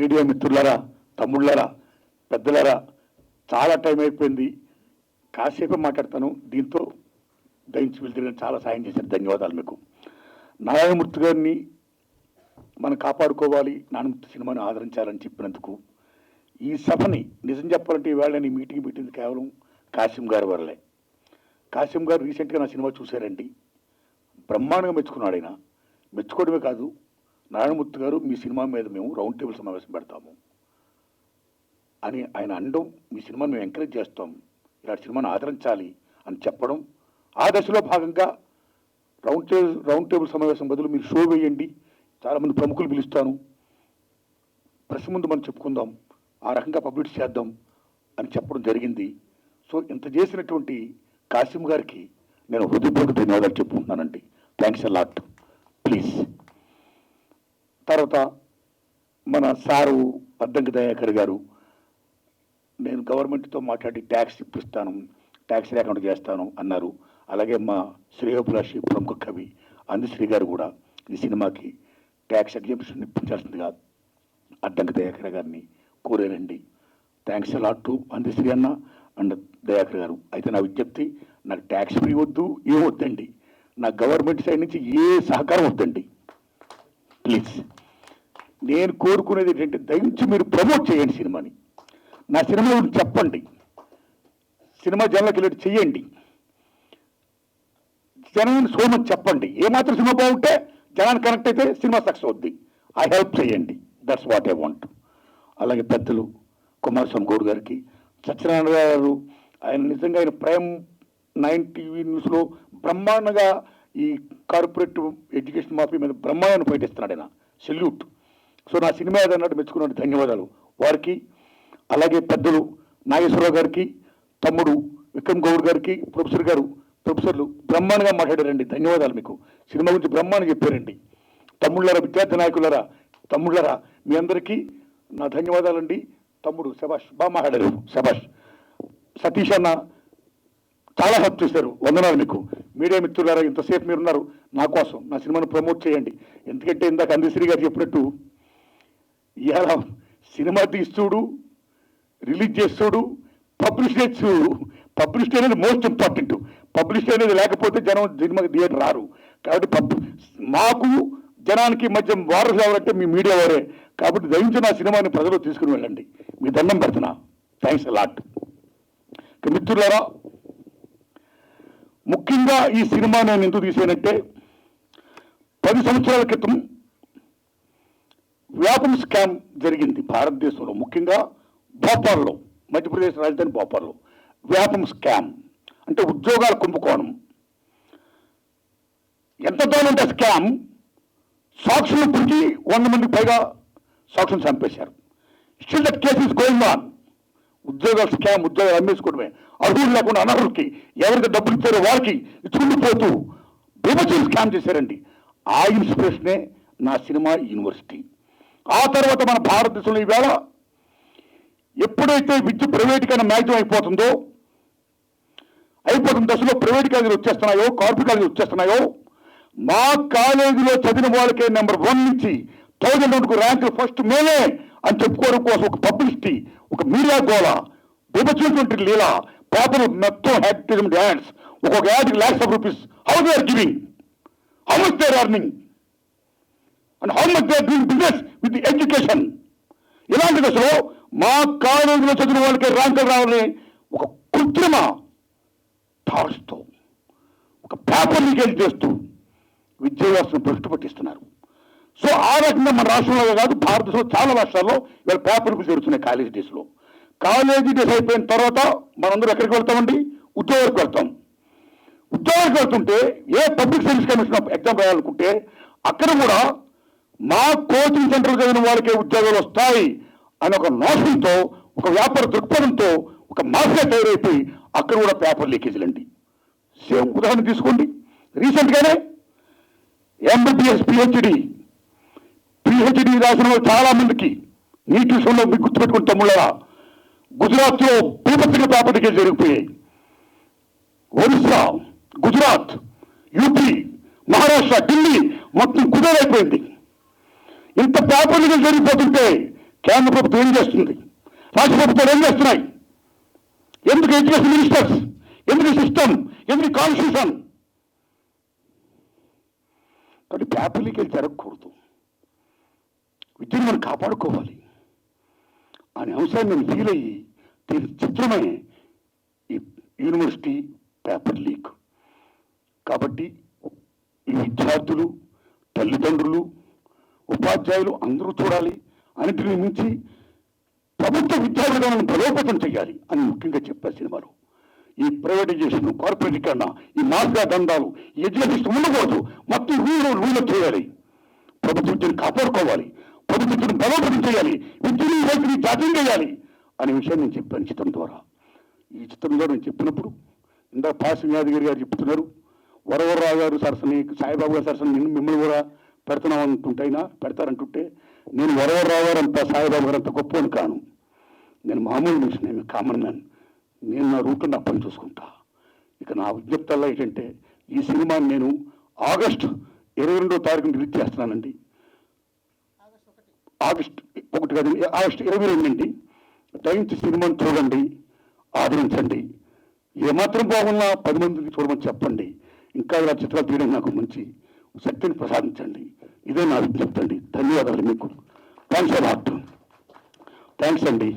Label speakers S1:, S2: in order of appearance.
S1: Media మిత్రులరా తమ్ముళ్ళరా పెద్దలరా చాలా time అయిపోయింది. కాసేపు మాట్లాడతాను. దీంతో దయించి వెళ్తున్న చాలా సాయం చేశారు. ధన్యవాదాలు మీకు. నారాయణమూర్తి గారిని మనం కాపాడుకోవాలి. నారాయణమూర్తి సినిమాని ఆదరించాలని చెప్పినందుకు ఈ సభని నిజం చెప్పాలంటే ఈవేళ నేను మీటింగ్ పెట్టింది కేవలం కాసిం గారి వరలే. కాసిం గారు రీసెంట్గా నా సినిమా చూశారండి. బ్రహ్మాండంగా మెచ్చుకున్నాడు ఆయన. మెచ్చుకోవడమే కాదు నారాయణమూర్తి గారు మీ సినిమా మీద మేము రౌండ్ టేబుల్ సమావేశం పెడతాము అని ఆయన అనడం మీ సినిమాను మేము ఎంకరేజ్ చేస్తాం ఇలాంటి సినిమాను ఆదరించాలి అని చెప్పడం ఆ దశలో భాగంగా రౌండ్ టేబుల్ రౌండ్ టేబుల్ సమావేశం బదులు మీరు షో వేయండి చాలామంది ప్రముఖులు పిలుస్తాను ప్రెస్ ముందు మనం చెప్పుకుందాం ఆ రకంగా పబ్లిష్ చేద్దాం అని చెప్పడం జరిగింది. సో ఇంత చేసినటువంటి కాసిం గారికి నేను హృదయపూర్వక ధన్యవాదాలు చెప్పుకుంటున్నానండి. థ్యాంక్స్ అ లాట్ ప్లీజ్ తర్వాత మన సారు అద్దంకి దయాకర్ గారు నేను గవర్నమెంట్తో మాట్లాడి ట్యాక్స్ ఇప్పిస్తాను ట్యాక్స్ లేకుండా చేస్తాను అన్నారు. అలాగే మా శ్రేయోభిలాషి ప్రముఖ కవి అందుశ్రీ గారు కూడా ఈ సినిమాకి ట్యాక్స్ ఎగ్జిబిషన్ ఇప్పించాల్సిందిగా అడ్డంకి దయాకర్ గారిని కోరారండి. థ్యాంక్స్ లాట్ టు అందుశ్రీ అన్న అండ్ దయాకర్ గారు. అయితే నా విజ్ఞప్తి నాకు ట్యాక్స్ ఫ్రీ వద్దు ఏం వద్దండి. నా గవర్నమెంట్ సైడ్ నుంచి ఏ సహకారం వద్దండి. ప్లీజ్. నేను కోరుకునేది ఏంటంటే దయించి మీరు ప్రమోట్ చేయండి సినిమాని. నా సినిమా చెప్పండి. సినిమా జనాలకు వెళ్ళి చెయ్యండి. జనాన్ని సోమని చెప్పండి. ఏమాత్రం సినిమా బాగుంటే జనాన్ని కనెక్ట్ అయితే సినిమా సక్సెస్ అవుద్ది. ఐ హెల్ప్ చేయండి. దట్స్ వాట్ ఐ వాంట్ అలాగే పెద్దలు కుమారస్వామి గౌడ్ గారికి సత్యనారాయణ గారు ఆయన నిజంగా ఆయన ప్రేమ్ నైన్ టీవీ న్యూస్లో బ్రహ్మాండంగా ఈ కార్పొరేట్ ఎడ్యుకేషన్ మాఫీ మీద బ్రహ్మాండాన్ని పైటిస్తున్నాడు ఆయన. సెల్యూట్ సో నా సినిమా ఏదన్నట్టు మెచ్చుకున్న ధన్యవాదాలు. వారికి అలాగే పెద్దలు నాగేశ్వరరావు గారికి తమ్ముడు విక్రమ్ గౌడ్ గారికి ప్రొఫెసర్ గారు ప్రొఫెసర్లు బ్రహ్మాండంగా మాట్లాడారండి. ధన్యవాదాలు మీకు. సినిమా గురించి బ్రహ్మాండం చెప్పారండి. తమ్ముళ్ళరా విద్యార్థి నాయకులరా తమ్ముళ్ళరా మీ అందరికీ నా ధన్యవాదాలండి. తమ్ముడు శభాష్ బాగా మాట్లాడారు. శభాష్ సతీష్ అన్న చాలా హెల్ప్ చేశారు. వందనాలు మీకు. మీడియా మిత్రులారా ఇంతసేపు మీరు ఉన్నారు నా కోసం నా సినిమాను ప్రమోట్ చేయండి. ఎందుకంటే ఇందాక అందశ్రీ గారు చెప్పినట్టు ఇలా సినిమా తీస్తుడు రిలీజ్ చేస్తుడు పబ్లిష్ చూడు. పబ్లిష్ అనేది మోస్ట్ ఇంపార్టెంట్. పబ్లిష్ అనేది లేకపోతే జనం సినిమా థియేటర్ రారు. కాబట్టి పబ్ మాకు జనానికి మధ్య వారసు ఎవరంటే మీ మీడియా వారే. కాబట్టి దయించిన సినిమాని ప్రజలు తీసుకుని వెళ్ళండి. మీ దండం పెడుతున్నా. Thanks lot. మిత్రులారా ముఖ్యంగా ఈ సినిమా నేను ఎందుకు తీసానంటే పది సంవత్సరాల క్రితం వ్యాపం స్కామ్ జరిగింది భారతదేశంలో ముఖ్యంగా భోపాల్లో మధ్యప్రదేశ్ రాజధాని భోపాల్లో. వ్యాపం స్కామ్ అంటే ఉద్యోగాల కుంభకోణం. ఎంత దూరంటే స్కామ్? సాక్షులు పుట్టి వంద మందికి పైగా సాక్షులు చంపేశారు. Still that case is going on ఉద్యోగాల స్కామ్ ఉద్యోగాలు అమ్మేసుకోవడమే. అర్హులు లేకుండా అనర్హులకి ఎవరికి డబ్బులు ఇచ్చారో వారికి ఇచ్చుకుండిపోతూ విభజన స్కామ్ చేశారండి. ఆ ఇన్స్పిరేషనే నా సినిమా యూనివర్సిటీ. ఆ తర్వాత మన భారతదేశంలో ఈవేళ ఎప్పుడైతే విద్య ప్రైవేటీకరణ మ్యాక్సిమం అయిపోతుందో అయిపోతున్న దశలో ప్రైవేట్ కాలేజీలు వచ్చేస్తున్నాయో కార్పొరేట్ కాలేజీలు వచ్చేస్తున్నాయో మా కాలేజీలో చదివిన వాళ్ళకే నెంబర్ వన్ నుంచి థౌజండ్ వన్కు ర్యాంకులు ఫస్ట్ మేమే అని చెప్పుకోవడం కోసం ఒక పబ్లిసిటీ ఒక మీడియా గోళ విభజించినటువంటి లీల పేపర్ మొత్తం హ్యాక్టిజం డ్యాన్స్ ఒక్కొక్క యాడ్కి lakhs of rupees how they are giving how much they are earning and how much they are doing business with education ఇలాంటి దశలో మా కాలేజీలో చదివిన వాళ్ళకి ర్యాంకులు రావాలని ఒక కృత్రిమ థాట్స్తో ఒక పేపర్ లీకేజ్ చేస్తూ విద్యా వ్యవస్థను పట్టిస్తున్నారు. సో ఆ రకంగా మన రాష్ట్రంలో కాదు భారతదేశంలో చాలా రాష్ట్రాల్లో ఇవాళ పేపర్లు జరుగుతున్నాయి కాలేజీ డేస్లో. కాలేజీ డేస్ అయిపోయిన తర్వాత మనందరూ ఎక్కడికి వెళ్తామండి? ఉద్యోగాలకు వెళ్తాం. ఉద్యోగాలకు వెళ్తుంటే ఏ పబ్లిక్ సర్వీస్ కమిషన్ ఎగ్జామ్ రాయాలనుకుంటే అక్కడ కూడా మా కోచింగ్ సెంటర్ చదివిన వాళ్ళకే ఉద్యోగాలు వస్తాయి అని ఒక నోషన్తో ఒక వ్యాపార దృక్పథంతో ఒక మాఫియా తయారైపోయి అక్కడ కూడా పేపర్ లీకేజీలు అండి సేమ్ ఉదాహరణ తీసుకోండి. రీసెంట్గానే ఎంబీబీఎస్ పిహెచ్డి పిహెచ్డి రాసిన వాళ్ళు చాలా మందికి నీటి విషయంలో మీకు గుర్తుపెట్టుకుని తమ్ముళ్ళరా గుజరాత్లో భూపత్రిక పేపర్ లీకేజ్ జరిగిపోయాయి. ఒరిస్సా గుజరాత్ యూపీ మహారాష్ట్ర ఢిల్లీ మొత్తం కుదేరైపోయింది ఇంత పేపర్ జరిగిపోతుంటే కేంద్ర ప్రభుత్వం ఏం చేస్తుంది? రాష్ట్ర ప్రభుత్వాలు ఏం చేస్తున్నాయి? ఎందుకు ఎడ్యుకేషన్ మినిస్టర్స్? ఎందుకు సిస్టమ్? ఎందుకు కాన్స్టిట్యూషన్? కాబట్టి పేపర్ లీకేజ్ జరగకూడదు. విద్యను మనం కాపాడుకోవాలి. అనే అంశాన్ని నేను ఫీల్ అయ్యి దీని చిత్రమే ఈ యూనివర్సిటీ పేపర్ లీక్. కాబట్టి ఈ విద్యార్థులు తల్లిదండ్రులు ఉపాధ్యాయులు అందరూ చూడాలి అన్నింటినీ మించి ప్రభుత్వ విద్యా విధానాన్ని బలోపేతం చేయాలి అని ముఖ్యంగా చెప్పారు సినిమాలో. ఈ ప్రైవేటైజేషన్ కార్పొరేటీకరణ ఈ మాఫియా దండాలు ఎడ్యుకేషన్ ఉండకూడదు. మొత్తం వీళ్ళు వీళ్ళు చేయాలి. ప్రభుత్వ విద్యను కాపాడుకోవాలి. ప్రభుత్వ విద్యను బలోపేతం చేయాలి. విద్యను వైద్యుని జాతీయం చేయాలి అనే విషయాన్ని నేను చెప్పాను చిత్రం ద్వారా. ఈ చిత్రం ద్వారా నేను చెప్పినప్పుడు ఇందాక పాసి యాదగిరి గారు చెప్తున్నారు. వరవరరావు గారు సరసని సాయిబాబు గారు సరసని మిమ్మల్ని కూడా పెడుతున్నాం అంటుంటైనా పెడతారంటుంటే నేను వరవరరావు గారు సాయిబాబు గారు అంత గొప్ప కాను. నేను మామూలు మనిషి నేను కామన్ మ్యాన్. నేను నా రూట్లో నా పని చూసుకుంటా. ఇక నా విజ్ఞప్తల్లా ఏంటంటే ఈ సినిమాని నేను ఆగస్ట్ ఇరవై రెండో తారీఖున రిలీజ్ చేస్తున్నానండి. ఆగస్ట్ ఒకటి కాదు ఆగస్ట్ ఇరవై రెండు అండి. సినిమాను సినిమాని చూడండి ఆదరించండి. ఏమాత్రం బాగున్నా పది మందికి చూడమని చెప్పండి. ఇంకా ఇలా చిత్రాలు తీయడం నాకు మంచి శక్తిని ప్రసాదించండి. ఇదే నా విజ్ఞప్తి అండి. ధన్యవాదాలు మీకు. థ్యాంక్స్ అలాట్ థ్యాంక్స్ అండి.